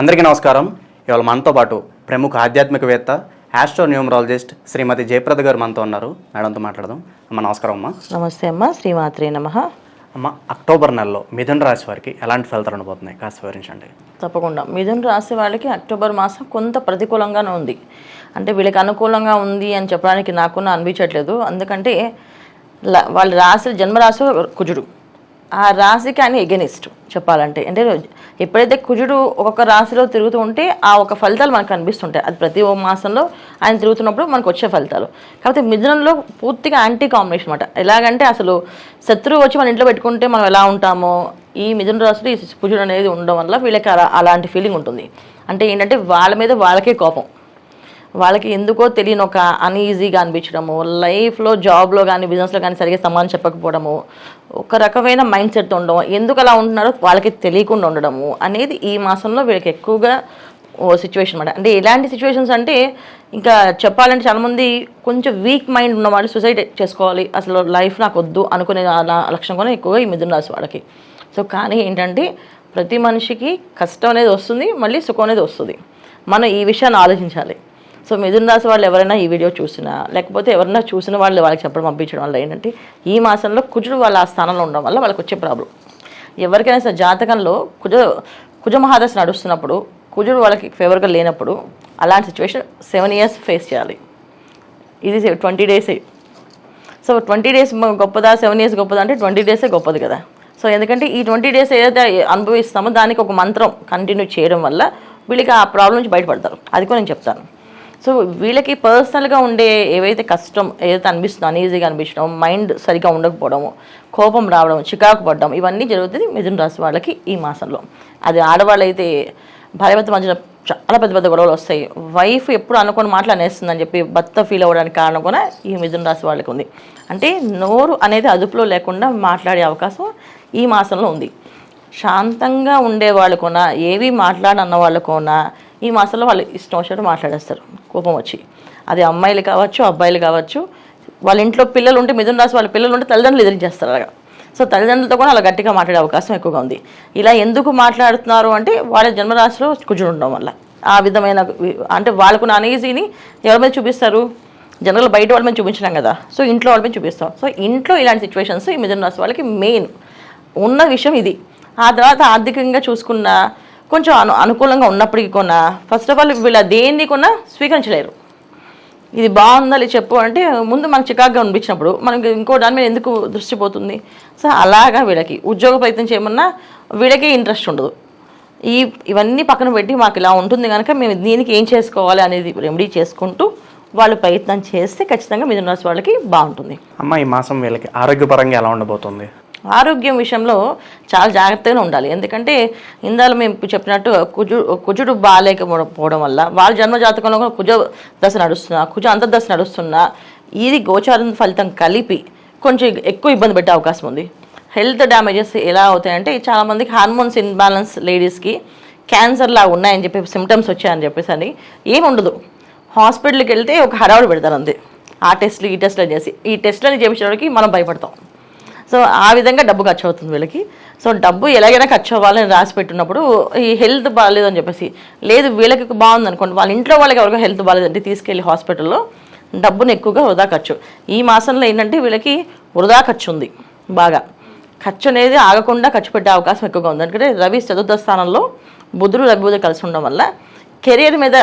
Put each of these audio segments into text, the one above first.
అందరికీ నమస్కారం. ఇవాళ మనతో పాటు ప్రముఖ ఆధ్యాత్మికవేత్త ఆస్ట్రో న్యూమరాలజిస్ట్ శ్రీమతి జయప్రద గారు మనతో ఉన్నారు. మేడంతో మాట్లాడదాం. అమ్మ నమస్కారం అమ్మ. నమస్తే అమ్మ శ్రీమాత్రే నమ. అమ్మ అక్టోబర్ నెలలో మిథున రాశి వారికి ఎలాంటి ఫలితాలు ఉండబోతున్నాయి? కాస్త వివరించండి. తప్పకుండా. మిథున రాశి వాళ్ళకి అక్టోబర్ మాసం కొంత ప్రతికూలంగానే ఉంది. అంటే వీళ్ళకి అనుకూలంగా ఉంది అని చెప్పడానికి నాకున్న అనిపించట్లేదు. ఎందుకంటే వాళ్ళ రాశి జన్మరాశి కుజుడు. ఆ రాశికి ఆయన ఎగెనిస్ట్ చెప్పాలంటే. అంటే ఎప్పుడైతే కుజుడు ఒక్కొక్క రాశిలో తిరుగుతూ ఉంటే ఆ ఒక ఫలితాలు మనకు కనిపిస్తుంటాయి. అది ప్రతి మాసంలో ఆయన తిరుగుతున్నప్పుడు మనకు వచ్చే ఫలితాలు. కాకపోతే మిథునంలో పూర్తిగా యాంటీ కాంబినేషన్ అనమాట ఎలాగంటే అసలు శత్రువు వచ్చి మన ఇంట్లో పెట్టుకుంటే మనం ఎలా ఉంటామో ఈ మిథున రాశిలో ఈ కుజుడు అనేది ఉండడం వల్ల వీళ్ళకి అలా అలాంటి ఫీలింగ్ ఉంటుంది. అంటే ఏంటంటే వాళ్ళ మీద వాళ్ళకే కోపం. వాళ్ళకి ఎందుకో తెలియని ఒక అన్ఈజీగా అనిపించడము లైఫ్లో జాబ్లో కానీ బిజినెస్లో కానీ సరిగ్గా సమానం చెప్పకపోవడము ఒక రకమైన మైండ్ సెట్తో ఉండడం ఎందుకు అలా ఉంటున్నారో వాళ్ళకి తెలియకుండా ఉండడము అనేది ఈ మాసంలో వీళ్ళకి ఎక్కువగా సిచ్యువేషన్ అనమాట అంటే ఎలాంటి సిచ్యువేషన్స్ అంటే ఇంకా చెప్పాలంటే చాలామంది కొంచెం వీక్ మైండ్ ఉన్న వాళ్ళు సూసైడ్ చేసుకోవాలి అసలు లైఫ్ నాకు వద్దు అనుకునే లక్ష్యం కూడా ఎక్కువగా ఈ మిథున రాశి వాళ్ళకి. సో కానీ ఏంటంటే ప్రతి మనిషికి కష్టం అనేది వస్తుంది మళ్ళీ సుఖం అనేది వస్తుంది. మనం ఈ విషయాన్ని ఆలోచించాలి. సో మిథున రాశి వాళ్ళు ఎవరైనా ఈ వీడియో చూసినా లేకపోతే ఎవరైనా చూసిన వాళ్ళు వాళ్ళకి చెప్పడం పంపించడం వల్ల ఏంటంటే ఈ మాసంలో కుజుడు వాళ్ళ ఆ స్థానంలో ఉండడం వల్ల వాళ్ళకి వచ్చే ప్రాబ్లం ఎవరికైనా సరే జాతకంలో కుజ కుజ మహాదశ నడుస్తున్నప్పుడు కుజుడు వాళ్ళకి ఫేవర్గా లేనప్పుడు అలాంటి సిచ్యువేషన్ సెవెన్ ఇయర్స్ ఫేస్ చేయాలి. ఇది ట్వంటీ డేసే సో ట్వంటీ డేస్ గొప్పదా సెవెన్ ఇయర్స్ గొప్పదా అంటే ట్వంటీ డేసే గొప్పది కదా. సో ఎందుకంటే ఈ ట్వంటీ డేస్ ఏదైతే అనుభవిస్తామో దానికి ఒక మంత్రం కంటిన్యూ చేయడం వల్ల వీళ్ళకి ఆ ప్రాబ్లం నుంచి బయటపడతారు. అది కూడా నేను చెప్తాను. సో వీళ్ళకి పర్సనల్గా ఉండే ఏవైతే కష్టం ఏదైతే అనిపిస్తుందో అనీజీగా అనిపించడం మైండ్ సరిగా ఉండకపోవడము కోపం రావడం చికాకు పడడం ఇవన్నీ జరుగుతుంది మిథున రాశి వాళ్ళకి ఈ మాసంలో. అది ఆడవాళ్ళు అయితే భార్యభర్త మధ్యన చాలా పెద్ద పెద్ద గొడవలు వస్తాయి. వైఫ్ ఎప్పుడు అనుకోని మాటలు అనేస్తుందని చెప్పి భర్త ఫీల్ అవ్వడానికి కారణం కూడా ఈ మిథున రాశి వాళ్ళకి ఉంది. అంటే నోరు అనేది అదుపులో లేకుండా మాట్లాడే అవకాశం ఈ మాసంలో ఉంది. శాంతంగా ఉండే వాళ్ళకున్న ఏవి మాట్లాడన్న వాళ్ళకున్న ఈ మాసంలో వాళ్ళు ఇష్టం వచ్చినట్టు మాట్లాడేస్తారు. కోపం వచ్చి. అది అమ్మాయిలు కావచ్చు అబ్బాయిలు కావచ్చు వాళ్ళ ఇంట్లో పిల్లలు ఉంటే మిథున రాసి వాళ్ళ పిల్లలు ఉంటే తల్లిదండ్రులు ఎదిరించేస్తారు అలాగా. సో తల్లిదండ్రులతో కూడా అలా గట్టిగా మాట్లాడే అవకాశం ఎక్కువగా ఉంది. ఇలా ఎందుకు మాట్లాడుతున్నారు అంటే వాళ్ళ జన్మరాశిలో కుజుడు ఉండడం వల్ల. ఆ విధమైన అంటే వాళ్ళకున్న అనేజీని ఎవరి మీద చూపిస్తారు? జనరల్ బయట వాళ్ళ మీద చూపించడం కదా. సో ఇంట్లో వాళ్ళ మీద చూపిస్తాం. సో ఇంట్లో ఇలాంటి సిచ్యువేషన్స్ ఈ మిథున రాశి వాళ్ళకి మెయిన్ ఉన్న విషయం ఇది. ఆ తర్వాత ఆర్థికంగా చూసుకున్న కొంచెం అను అనుకూలంగా ఉన్నప్పటికీ కొన్నా ఫస్ట్ ఆఫ్ ఆల్ వీళ్ళ దేన్ని కొన్నా స్వీకరించలేరు. ఇది బాగుందా చెప్పు అంటే ముందు మనకు చికాగ్గా అనిపించినప్పుడు మనకి ఇంకో దాని మీద ఎందుకు దృష్టి పోతుంది? సో అలాగా వీళ్ళకి ఉద్యోగ ప్రయత్నం చేయమన్నా వీళ్ళకే ఇంట్రెస్ట్ ఉండదు. ఈ ఇవన్నీ పక్కన పెట్టి మాకు ఇలా ఉంటుంది కనుక మేము దీనికి ఏం చేసుకోవాలి అనేది రెమెడీ చేసుకుంటూ వాళ్ళు ప్రయత్నం చేస్తే ఖచ్చితంగా మిథున రాశి వాళ్ళకి బాగుంటుంది. అమ్మ ఈ మాసం వీళ్ళకి ఆరోగ్యపరంగా ఎలా ఉండబోతుంది? ఆరోగ్యం విషయంలో చాలా జాగ్రత్తగా ఉండాలి. ఎందుకంటే ఇందాలు మేము చెప్పినట్టు కుజు కుజుడు బాగాలేకపోవడం వల్ల వాళ్ళ జన్మ జాతకంలో కూడా కుజ దశ నడుస్తున్నా కుజ అంతర్దశ నడుస్తున్నా ఇది గోచారం ఫలితం కలిపి కొంచెం ఎక్కువ ఇబ్బంది పెట్టే అవకాశం ఉంది. హెల్త్ డ్యామేజెస్ ఎలా అవుతాయంటే చాలామందికి హార్మోన్స్ ఇన్బ్యాలెన్స్ లేడీస్కి క్యాన్సర్ లాగా ఉన్నాయని చెప్పి సిమ్టమ్స్ వచ్చాయని చెప్పేసి అని ఏమి ఉండదు హాస్పిటల్కి వెళ్తే ఒక హడావుడు పెడతారు అంతే. ఆ టెస్ట్లు ఈ టెస్ట్లు చేసి ఈ టెస్ట్లని చేపించడానికి మనం భయపడతాం. సో ఆ విధంగా డబ్బు ఖర్చు అవుతుంది వీళ్ళకి. సో డబ్బు ఎలాగైనా ఖర్చు అవ్వాలని రాసి పెట్టున్నప్పుడు ఈ హెల్త్ బాగాలేదు అని చెప్పేసి లేదు వీళ్ళకి బాగుంది అనుకోండి వాళ్ళ ఇంట్లో వాళ్ళకి ఎవరికో హెల్త్ బాగాలేదంటే తీసుకెళ్ళి హాస్పిటల్లో డబ్బును ఎక్కువగా వృధా ఖర్చు. ఈ మాసంలో ఏంటంటే వీళ్ళకి వృధా ఖర్చు ఉంది బాగా. ఖర్చు అనేది ఆగకుండా ఖర్చు పెట్టే అవకాశం ఎక్కువగా ఉంది. ఎందుకంటే రవి చతుర్థ స్థానంలో బుధుడు రవి బుధుడు కలిసి ఉండడం వల్ల కెరీర్ మీద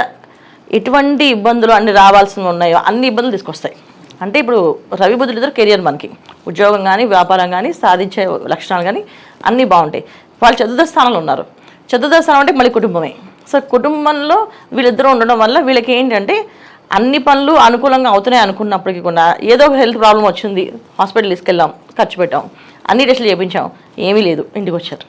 ఎటువంటి ఇబ్బందులు అన్ని రావాల్సినవి ఉన్నాయో అన్ని ఇబ్బందులు తీసుకొస్తాయి. అంటే ఇప్పుడు రవి బుద్ధులు ఇద్దరు కెరియర్ మనకి. ఉద్యోగం కానీ వ్యాపారం కానీ సాధించే లక్షణాలు కానీ అన్నీ బాగుంటాయి. వాళ్ళు చతుర్థ స్థానంలో ఉన్నారు. చతుర్థ స్థానం అంటే మళ్ళీ కుటుంబమే. సో కుటుంబంలో వీళ్ళిద్దరూ ఉండడం వల్ల వీళ్ళకి ఏంటంటే అన్ని పనులు అనుకూలంగా అవుతున్నాయి అనుకున్నప్పటికీ కూడా ఏదో ఒక హెల్త్ ప్రాబ్లం వచ్చింది హాస్పిటల్ తీసుకెళ్ళాం ఖర్చు పెట్టాం అన్ని టెస్టులు చేయించాం ఏమీ లేదు ఇంటికి వచ్చారు.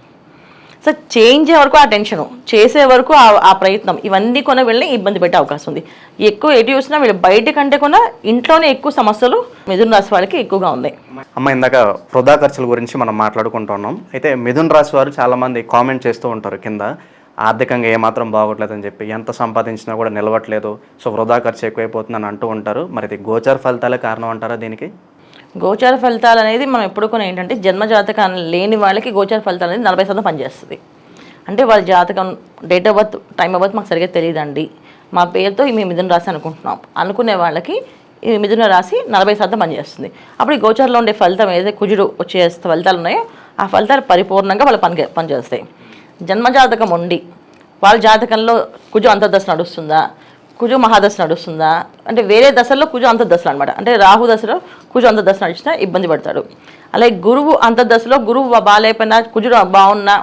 సో చేయించే వరకు ఆ టెన్షన్ చేసే వరకు ఆ ప్రయత్నం ఇవన్నీ కొన వెళ్ళి ఇబ్బంది పెట్టే అవకాశం ఉంది. ఎక్కువ ఎటు చూసినా వీళ్ళు బయట కంటే కూడా ఇంట్లోనే ఎక్కువ సమస్యలు మిథున రాశి వాళ్ళకి ఎక్కువగా ఉన్నాయి. అమ్మ ఇందాక వృధా ఖర్చుల గురించి మనం మాట్లాడుకుంటున్నాం అయితే మిథున్ రాశి వారు చాలామంది కామెంట్ చేస్తూ ఉంటారు కింద. ఆర్థికంగా ఏమాత్రం బాగోట్లేదని చెప్పి ఎంత సంపాదించినా కూడా నిలవట్లేదు. సో వృధా ఖర్చు ఎక్కువైపోతుందని అంటూ ఉంటారు. మరి ఇది గోచర ఫలితాలే కారణం అంటారా దీనికి? గోచార ఫలితాలు అనేది మనం ఎప్పుడు కూడా ఏంటంటే జన్మ లేని వాళ్ళకి గోచార ఫలితాలు అనేది నలభై శాతం పనిచేస్తుంది. అంటే వాళ్ళ జాతకం date of birth time of birth మాకు సరిగ్గా తెలియదండి. మా పేరుతో మేము మిథున రాశి అనుకుంటున్నాం. అనుకునే వాళ్ళకి ఈ మిథున రాశి నలభై శాతం పనిచేస్తుంది. అప్పుడు ఈ గోచారంలో ఉండే ఫలితం ఏదైతే కుజుడు వచ్చే ఫలితాలు ఉన్నాయో ఆ ఫలితాలు పరిపూర్ణంగా వాళ్ళు పని పనిచేస్తాయి. జన్మజాతకం ఉండి వాళ్ళ జాతకంలో కుజు అంతర్దశ నడుస్తుందా? కుజు మహాదశ నడుస్తుందా? అంటే వేరే దశల్లో కుజు అంతర్దశలు అనమాట అంటే రాహు దశలో కుజు అంతర్దశ నడిచినా ఇబ్బంది పడతాడు. అలాగే గురువు అంతర్దశలో గురువు బాగాలేకపోయినా కుజు బాగున్నా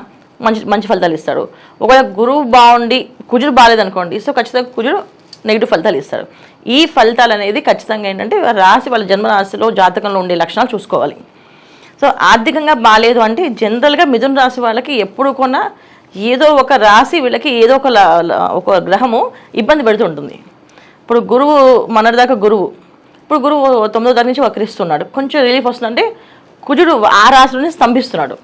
మంచి మంచి ఫలితాలు ఇస్తాడు. ఒకవేళ గురువు బాగుండి కుజుడు బాగాలేదనుకోండి సో ఖచ్చితంగా కుజుడు నెగిటివ్ ఫలితాలు ఇస్తారు ఈ ఫలితాలు అనేది ఖచ్చితంగా ఏంటంటే రాశి వాళ్ళ జన్మ రాశిలో జాతకంలో ఉండే లక్షణాలు చూసుకోవాలి. సో ఆర్థికంగా బాగాలేదు అంటే జనరల్గా మిథున రాశి వాళ్ళకి ఎప్పుడు కొన్నా ఏదో ఒక రాశి వీళ్ళకి ఏదో ఒక ల- ఒక గ్రహము ఇబ్బంది పెడుతుంటుంది ఇప్పుడు గురువు మొన్నటిదాకా గురువు. ఇప్పుడు గురువు తొమ్మిదో తారీఖు నుంచి వక్రిస్తున్నాడు. కొంచెం రిలీఫ్ వస్తుందంటే కుజుడు ఆ రాశిలోనే స్తంభిస్తున్నాడు.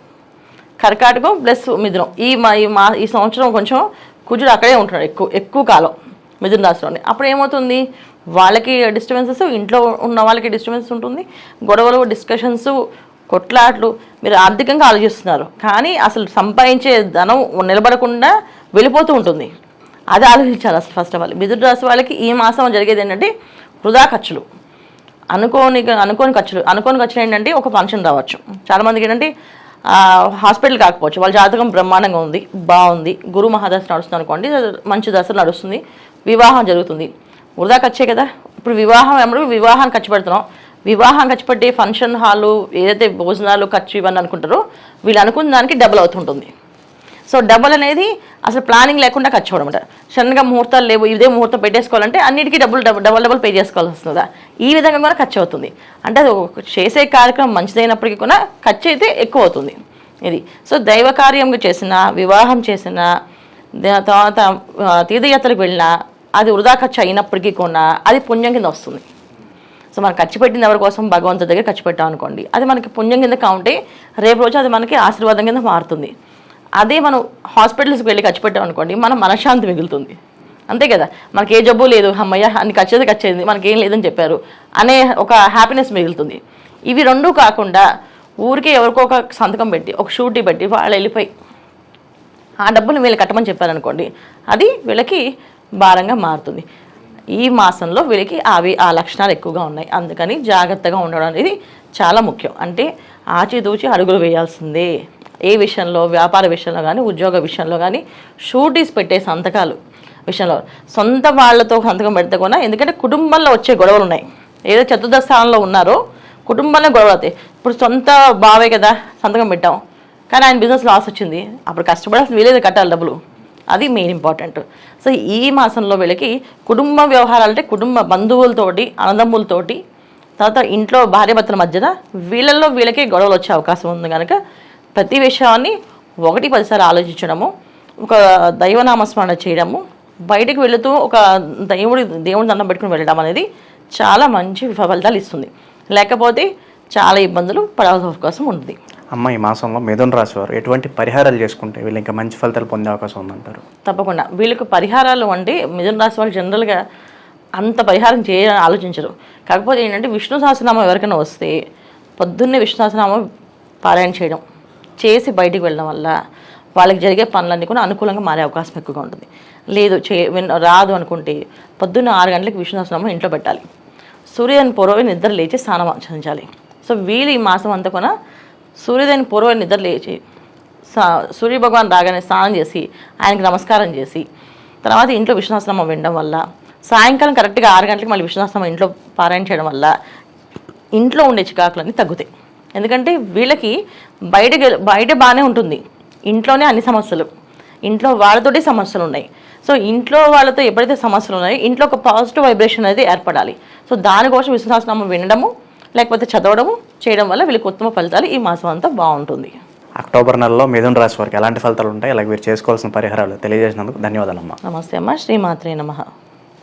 కర్కాటకం ప్లస్ మిథునం. ఈ మా ఈ మా ఈ సంవత్సరం కొంచెం కుజుడు అక్కడే ఉంటున్నాడు ఎక్కువ ఎక్కువ కాలం మిథున రాశిలోనే. అప్పుడు ఏమవుతుంది? వాళ్ళకి డిస్టర్బెన్సెస్ ఇంట్లో ఉన్న వాళ్ళకి డిస్టర్బెన్స్ ఉంటుంది. గొడవలు డిస్కషన్స్ కొట్లాట్లు మీరు ఆర్థికంగా ఆలోచిస్తున్నారు. కానీ అసలు సంపాదించే ధనం నిలబడకుండా వెళ్ళిపోతూ ఉంటుంది. అది ఆలోచించాలి అసలు ఫస్ట్ ఆఫ్ ఆల్ మిథున రాశి వాళ్ళకి ఈ మాసం జరిగేది ఏంటంటే వృధా ఖర్చులు. అనుకోని అనుకోని ఖర్చులు అనుకోని ఖర్చులు ఏంటంటే ఒక ఫంక్షన్ రావచ్చు. చాలామందికి ఏంటంటే హాస్పిటల్ కాకపోవచ్చు. వాళ్ళ జాతకం బ్రహ్మాండంగా ఉంది బాగుంది. గురు మహాదశ నడుస్తుంది అనుకోండి మంచి దశ నడుస్తుంది. వివాహం జరుగుతుంది. వృధా ఖర్చే కదా. ఇప్పుడు వివాహం ఎప్పుడు వివాహాన్ని ఖర్చు పెడుతున్నాం. వివాహం ఖర్చు ఫంక్షన్ హాలు ఏదైతే భోజనాలు ఖర్చు ఇవన్నీ అనుకుంటారో వీళ్ళు అనుకున్న దానికి డబుల్ అవుతుంటుంది. సో డబుల్ అనేది అసలు ప్లానింగ్ లేకుండా ఖర్చు అవ్వడం అనమాట సడన్గా ముహూర్తాలు లేవు ఇదే ముహూర్తం పెట్టేసుకోవాలంటే అన్నిటికీ double double double double pay చేసుకోవాల్సి వస్తుందా? ఈ విధంగా కూడా ఖర్చు అవుతుంది. అంటే అది చేసే కార్యక్రమం మంచిదైనప్పటికీ కూడా ఖర్చు అయితే ఎక్కువ అవుతుంది. ఇది. సో దైవ కార్యం చేసిన వివాహం చేసిన తర్వాత తీర్థయాత్రకు వెళ్ళినా అది వృధా ఖర్చు అయినప్పటికీ కూడా అది పుణ్యం కింద వస్తుంది. సో మనం ఖర్చు పెట్టింది ఎవరి కోసం? భగవంతుడి దగ్గర ఖర్చు పెట్టాం అనుకోండి. అది మనకి పుణ్యం కింద కావుంటే రేపు రోజు అది మనకి ఆశీర్వాదం కింద మారుతుంది. అదే మనం హాస్పిటల్స్కి వెళ్ళి ఖర్చు పెట్టాం అనుకోండి మనం మనశ్శాంతి మిగులుతుంది. అంతే కదా? మనకి ఏ జబ్బు లేదు. అమ్మయ్య అన్ని ఖర్చేది ఖర్చేది మనకి ఏం లేదని చెప్పారు. అనే ఒక హ్యాపీనెస్ మిగులుతుంది. ఇవి రెండూ కాకుండా ఊరికే ఎవరికో ఒక సంతకం పెట్టి ఒక షూటీ పెట్టి వాళ్ళు వెళ్ళిపోయి ఆ డబ్బులు వీళ్ళు కట్టమని చెప్పారనుకోండి అది వీళ్ళకి భారంగా మారుతుంది. ఈ మాసంలో వీళ్ళకి అవి ఆ లక్షణాలు ఎక్కువగా ఉన్నాయి. అందుకని జాగ్రత్తగా ఉండడం అనేది చాలా ముఖ్యం. అంటే ఆచితూచి అడుగులు వేయాల్సిందే. ఏ విషయంలో వ్యాపార విషయంలో కానీ ఉద్యోగ విషయంలో కానీ షూటీస్ పెట్టే సంతకాలు విషయంలో. సొంత వాళ్ళతో సంతకం పెడితే కూడా ఎందుకంటే కుటుంబంలో వచ్చే గొడవలు ఉన్నాయి. ఏదో చతుర్థ స్థానంలో ఉన్నారో కుటుంబంలో గొడవ అవుతాయి. ఇప్పుడు సొంత బావే కదా సంతకం పెట్టాం. కానీ ఆయన బిజినెస్ లాస్ వచ్చింది. అప్పుడు కష్టపడాల్సిన వీలేదు కట్టాలి డబ్బులు. అది మెయిన్ ఇంపార్టెంట్ సో ఈ మాసంలో వీళ్ళకి కుటుంబ వ్యవహారాలు అంటే కుటుంబ బంధువులతోటి అన్నదమ్ములతోటి తర్వాత ఇంట్లో భార్యభర్తల మధ్యన వీళ్ళల్లో వీళ్ళకి గొడవలు వచ్చే అవకాశం ఉంది కనుక ప్రతి విషయాన్ని ఒకటి పదిసార్లు ఆలోచించడము ఒక దైవనామస్మరణ చేయడము బయటికి వెళుతూ ఒక దేవుడి దేవుడి దండం పెట్టుకుని వెళ్ళడం అనేది చాలా మంచి ఫలితాలు ఇస్తుంది. లేకపోతే చాలా ఇబ్బందులు పడాల్సిన అవకాశం ఉంటుంది. అమ్మ ఈ మాసంలో మిథున రాశి వారు ఎటువంటి పరిహారాలు చేసుకుంటే వీళ్ళు ఇంకా మంచి ఫలితాలు పొందే అవకాశం ఉందంటారు? తప్పకుండా. వీళ్ళకి పరిహారాలు వంటి మిథున రాశి వాళ్ళు జనరల్గా అంత పరిహారం చేయాలని ఆలోచించరు. కాకపోతే ఏంటంటే విష్ణు సహస్రనామం ఎవరికైనా వస్తే పొద్దున్నే విష్ణు సహస్రనామం పారాయణ చేయడం చేసి బయటికి వెళ్ళడం వల్ల వాళ్ళకి జరిగే పనులన్నీ కూడా అనుకూలంగా మారే అవకాశం ఎక్కువగా ఉంటుంది. లేదు చే రాదు అనుకుంటే పొద్దున్న ఆరు గంటలకు విష్ణు సహస్రనామం ఇంట్లో పెట్టాలి. సూర్యుని పూర్వమే నిద్ర లేచి స్నానం ఆచరించాలి సో వీళ్ళు ఈ మాసం అంతా కూడా సూర్యోదయం పూర్వం నిద్ర లేచి సూర్య భగవాన్ రాగానే స్నానం చేసి ఆయనకి నమస్కారం చేసి తర్వాత ఇంట్లో విష్ణాశ్రమం వినడం వల్ల సాయంకాలం కరెక్ట్గా ఆరు గంటలకు మళ్ళీ విష్ణాశ్రమం ఇంట్లో పారాయణ చేయడం వల్ల ఇంట్లో ఉండే చికాకులన్నీ తగ్గుతాయి. ఎందుకంటే వీళ్ళకి బయటకి బయట బాగానే ఉంటుంది. ఇంట్లోనే అన్ని సమస్యలు. ఇంట్లో వాళ్ళతోటి సమస్యలు ఉన్నాయి. సో ఇంట్లో వాళ్ళతో ఎప్పుడైతే సమస్యలు ఉన్నాయో ఇంట్లో ఒక పాజిటివ్ వైబ్రేషన్ అనేది ఏర్పడాలి. సో దానికోసం విశ్వాసనామం వినడము లేకపోతే చదవడము చేయడం వల్ల వీళ్ళకి ఉత్తమ ఫలితాలు ఈ మాసం అంతా బాగుంటుంది. అక్టోబర్ నెలలో మిథున రాశి వారికి ఎలాంటి ఫలితాలు ఉంటాయి? అలాగే వీరు చేసుకోవాల్సిన పరిహారాలు తెలియజేసినందుకు ధన్యవాదాలమ్మా. నమస్తే అమ్మ. శ్రీమాత్రే నమః.